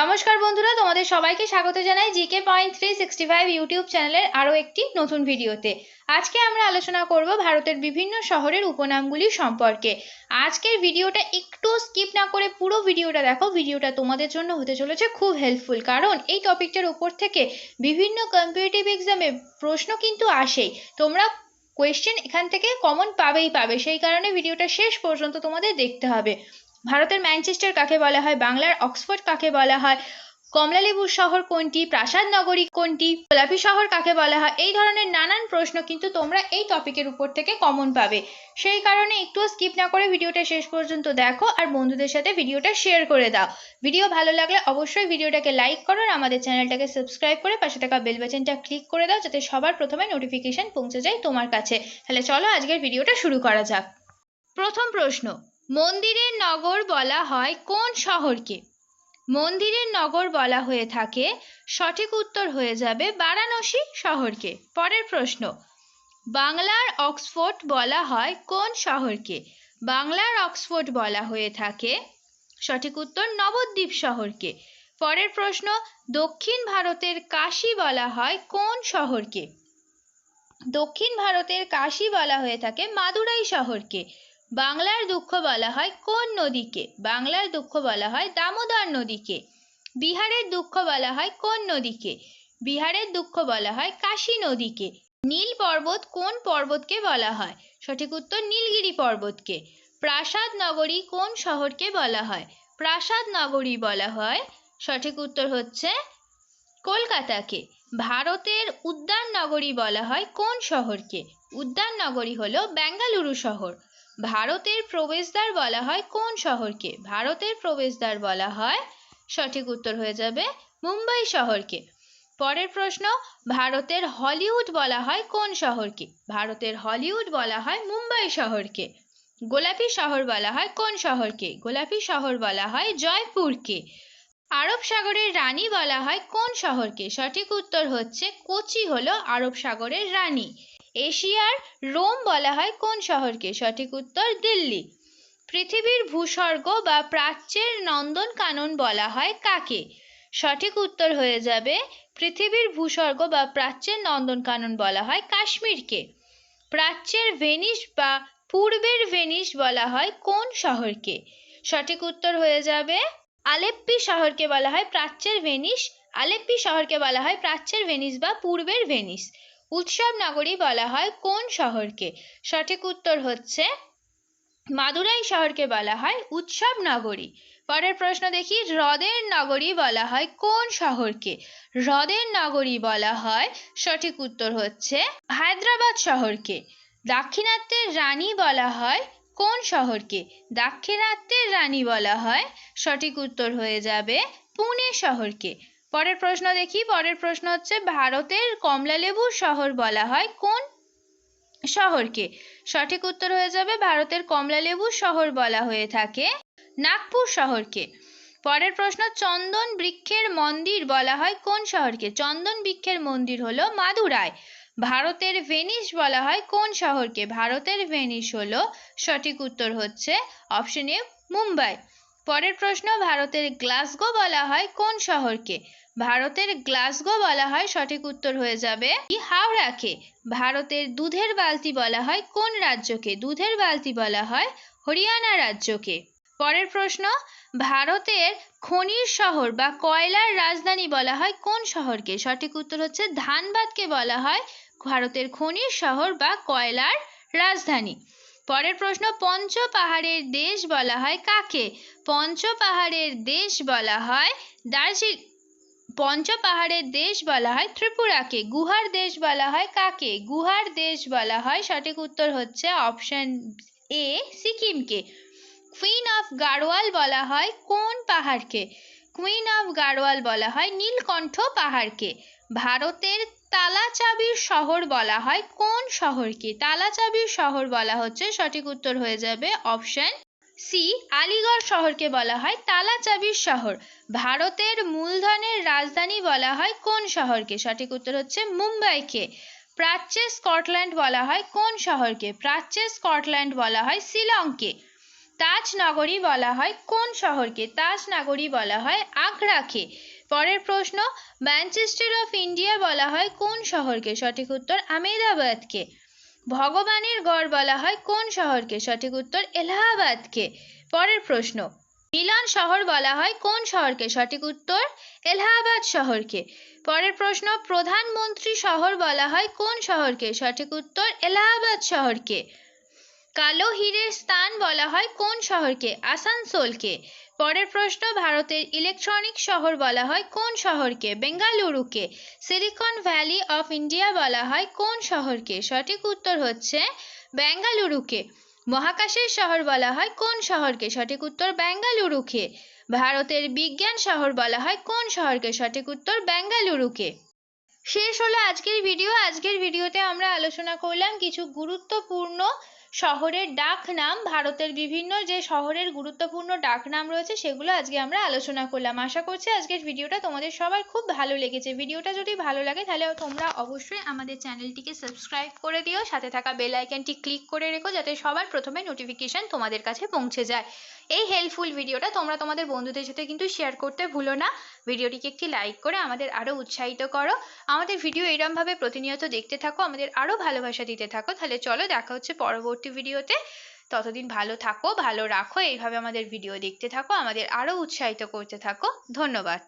নমস্কার বন্ধুরা, তোমাদের সবাইকে স্বাগত জানাই GK point three sixty five YouTube চ্যানেলের আরও একটি নতুন ভিডিওতে। আজকে আমরা আলোচনা করব ভারতের বিভিন্ন শহরের উপনামগুলি সম্পর্কে। আজকের ভিডিওটা একটু স্কিপ না করে পুরো ভিডিওটা দেখো, ভিডিওটা তোমাদের জন্য হতে চলেছে খুব হেল্পফুল কারণ এই টপিকটার উপর থেকে বিভিন্ন কম্পিটিটিভ এক্সামে প্রশ্ন কিন্তু আসেই। তোমরা কোয়েশ্চেন এখান থেকে কমন পাবেই পাবে। সেই কারণে ভিডিওটা শেষ পর্যন্ত তোমাদের দেখতে হবে। ভারতের ম্যানচেস্টার কাকে বলা হয়, বাংলার অক্সফোর্ড কাকে বলা হয়, কমলালেবুর শহর কোনটি, প্রাসাদ নগরী কোনটি, গোলাপি শহর কাকে বলা হয়, এই ধরনের নানান প্রশ্ন কিন্তু তোমরা এই টপিকের উপর থেকে কমন পাবে। সেই কারণে একটুও স্কিপ না করে ভিডিওটা শেষ পর্যন্ত দেখো আর বন্ধুদের সাথে ভিডিওটা শেয়ার করে দাও। ভিডিও ভালো লাগলে অবশ্যই ভিডিওটাকে লাইক করো আর আমাদের চ্যানেলটাকে সাবস্ক্রাইব করে পাশে থাকা বেল বাটনটা ক্লিক করে দাও যাতে সবার প্রথমে নোটিফিকেশন পৌঁছে যায় তোমার কাছে। তাহলে চলো আজকের ভিডিওটা শুরু করা যাক। প্রথম প্রশ্ন মন্দিরের নগর বলা হয় কোন শহরকে? মন্দিরের নগর বলা হয়ে থাকে, সঠিক উত্তর হয়ে যাবে বারাণসী শহরকে। পরের প্রশ্ন, বাংলার অক্সফোর্ড বলা হয় কোন শহরকে? বাংলার অক্সফোর্ড বলা হয়ে থাকে, সঠিক উত্তর নবদ্বীপ শহরকে। পরের প্রশ্ন, দক্ষিণ ভারতের কাশী বলা হয় কোন শহরকে? দক্ষিণ ভারতের কাশী বলা হয়ে থাকে মাদুরাই শহরকে। বাংলার দুঃখ বলা হয় কোন নদীকে? বাংলার দুঃখ বলা হয় দামোদর নদীকে। বিহারের দুঃখ বলা হয় কোন নদীকে? বিহারের দুঃখ বলা হয় কাশী নদীকে। নীল পর্বত কোন পর্বতকে বলা হয়? সঠিক উত্তর নীলগিরি পর্বতকে। প্রাসাদ নগরী কোন শহরকে বলা হয়? প্রাসাদ নগরী বলা হয়, সঠিক উত্তর হচ্ছে কলকাতাকে। ভারতের উদ্যান নগরী বলা হয় কোন শহরকে? উদ্যান নগরী হলো বেঙ্গালুরু শহর। ভারতের প্রবেশদ্বার বলা হয় কোন শহরকে? ভারতের প্রবেশদ্বার বলা হয়, সঠিক উত্তর হয়ে যাবে মুম্বাই শহরকে। পরের প্রশ্ন, ভারতের হলিউড বলা হয় কোন শহরকে? ভারতের হলিউড বলা হয় মুম্বাই শহরকে। গোলাপি শহর বলা হয় কোন শহরকে? গোলাপি শহর বলা হয় জয়পুরকে। আরব সাগরের রানী বলা হয় কোন শহরকে? সঠিক উত্তর হচ্ছে, কোচি হলো আরব সাগরের রানী। এশিয়ার রোম বলা হয় কোন শহরকে? সঠিক উত্তর দিল্লি। পৃথিবীর ভূস্বর্গ বা প্রাচ্যের নন্দন কানন বলা হয় কাকে? সঠিক উত্তর হয়ে যাবে পৃথিবীর ভূস্বর্গ বা প্রাচ্যের নন্দন কানন বলা হয় কাশ্মীরকে। প্রাচ্যের ভেনিস বা পূর্বের ভেনিস বলা হয় কোন শহরকে? সঠিক উত্তর হয়ে যাবে আলেপ্পি শহরকে বলা হয় প্রাচ্যের ভেনিস। আলেপ্পি শহরকে বলা হয় প্রাচ্যের ভেনিস বা পূর্বের ভেনিস। উৎসব নগরী বলা হয় কোন শহরকে? সঠিক উত্তর হচ্ছে মাদুরাই শহরকে বলা হয় উৎসব নগরী। পরের প্রশ্ন দেখি, হ্রদের নগরী বলা হয় কোন শহরকে? হ্রদের নগরী বলা হয়, সঠিক উত্তর হচ্ছে হায়দ্রাবাদ শহরকে। দাক্ষিণাত্যের রানী বলা হয় কোন শহরকে? দাক্ষিণাত্যের রানী বলা হয়, সঠিক উত্তর হয়ে যাবে পুনে শহরকে। পরের প্রশ্ন দেখি। পরের প্রশ্ন হচ্ছে, ভারতের কমলালেবুর শহর বলা হয় কোন শহরকে? সঠিক উত্তর হয়ে যাবে, ভারতের কমলালেবুর শহর বলা হয়ে থাকে নাগপুর শহরকে। পরের প্রশ্ন, চন্দন বৃক্ষের মন্দির বলা হয় কোন শহরকে? চন্দন বৃক্ষের মন্দির হলো মাদুরায় ভারতের ভেনিস বলা হয় কোন শহরকে? ভারতের ভেনিস হলো সঠিক উত্তর হচ্ছে, অপশন এ, মুম্বাই। পরের প্রশ্ন, ভারতের গ্লাসগো বলা হয় কোন শহরকে? ভারতের গ্লাসগো বলা হয় সঠিক উত্তর হয়ে যাবে হাওড়াকে। ভারতের দুধের বালতি বলা হয় কোন রাজ্যকে? দুধের বালতি বলা হয় হরিয়ানা রাজ্যকে। পরের প্রশ্ন, ভারতের খনির শহর বা কয়লার রাজধানী বলা হয় কোন শহরকে? সঠিক উত্তর হচ্ছে ধানবাদকে বলা হয় ভারতের খনির শহর বা কয়লার রাজধানী। পরের প্রশ্ন, পঞ্চ পাহাড়ের দেশ বলা হয় কাকে? পঞ্চ পাহাড়ের দেশ বলা হয় দার্জিলিং পঞ্চ পাহাড়ের দেশ বলা হয় ত্রিপুরাকে। গুহার দেশ বলা হয় কাকে? গুহার দেশ বলা হয়, সঠিক উত্তর হচ্ছে অপশন এ, সিকিমকে। কুইন অফ গাড়োয়াল বলা হয় কোন পাহাড়কে? কুইন অফ গাড়োয়াল বলা হয়, নীলকণ্ঠ পাহাড়কে। ভারতের তালাচাবির শহর বলা হয়, কোন শহরকে? তালাচাবির শহর বলা হচ্ছে, সঠিক উত্তর হয়ে যাবে অপশন সি আলিগড় শহরকে বলা হয়, তালাচাবির শহর। ভারতের মূলধনের রাজধানী বলা হয়, কোন শহরকে? সঠিক উত্তর হচ্ছে মুম্বাইকে। প্রাচ্যে স্কটল্যান্ড বলা হয়, কোন শহরকে? প্রাচ্যে স্কটল্যান্ড বলা হয়, শিলংকে। তাজ নগরী বলা হয়। কোন শহরকে তাজ নগরী বলা হয়? আগ্রাকে। পরের প্রশ্ন, ম্যানচেস্টার অফ ইন্ডিয়া বলা হয় কোন শহরকে? সঠিক উত্তর, আমেদাবাদকে। ভগবানের গড় বলা হয় কোন শহরকে? সঠিক উত্তর, এলাহাবাদকে। পরের প্রশ্ন, মিলন শহর বলা হয় কোন শহরকে? সঠিক উত্তর, এলাহাবাদ শহরকে। পরের প্রশ্ন, প্রধানমন্ত্রী শহর বলা হয় কোন শহরকে? সঠিক উত্তর, এলাহাবাদ শহরকে। কালো হীরের স্থান বলা হয় কোন শহরকে? আসানসোলকে। পরের প্রশ্ন, ভারতের ইলেকট্রনিক শহর বলা হয় কোন শহরকে? বেঙ্গালুরুকে। সিলিকন ভ্যালি অফ ইন্ডিয়া বলা হয় কোন শহরকে? সঠিক উত্তর হচ্ছে বেঙ্গালুরুকে। মহাকাশের শহর বলা হয় কোন শহরকে? সঠিক উত্তর বেঙ্গালুরুকে। ভারতের বিজ্ঞান শহর বলা হয় কোন শহরকে? সঠিক উত্তর বেঙ্গালুরুকে। শেষ হলো আজকের ভিডিও। আজকের ভিডিওতে আমরা আলোচনা করলাম কিছু গুরুত্বপূর্ণ শহরের ডাক নাম ভারতের বিভিন্ন যে শহরের গুরুত্বপূর্ণ ডাক নাম রয়েছে, সেগুলো আজকে আমরা আলোচনা করলাম। আশা করছি আজকের ভিডিওটা তোমাদের সবার খুব ভালো লেগেছে। ভিডিওটা যদি ভালো লাগে, তাহলে তোমরা অবশ্যই আমাদের চ্যানেলটিকে সাবস্ক্রাইব করে দিও। সাথে থাকা বেল আইকনটি ক্লিক করে রেখো, যাতে সবার প্রথমে নোটিফিকেশন তোমাদের কাছে পৌঁছে যায়। এই হেল্পফুল ভিডিওটা তোমরা তোমাদের বন্ধুদের সাথে কিন্তু শেয়ার করতে ভুলো না। ভিডিওটিকে একটি লাইক করে আমাদের আরও উৎসাহিত করো। আমাদের ভিডিও এরমভাবে প্রতিনিয়ত দেখতে থাকো, আমাদের আরও ভালোবাসা দিতে থাকো। তাহলে চলো দেখা হচ্ছে পরবর্তী ভিডিওতে। ততদিন ভালো থাকো, ভালো রাখো, এইভাবে আমাদের ভিডিও দেখতে থাকো, আমাদের আরও উৎসাহিত করতে থাকো। ধন্যবাদ।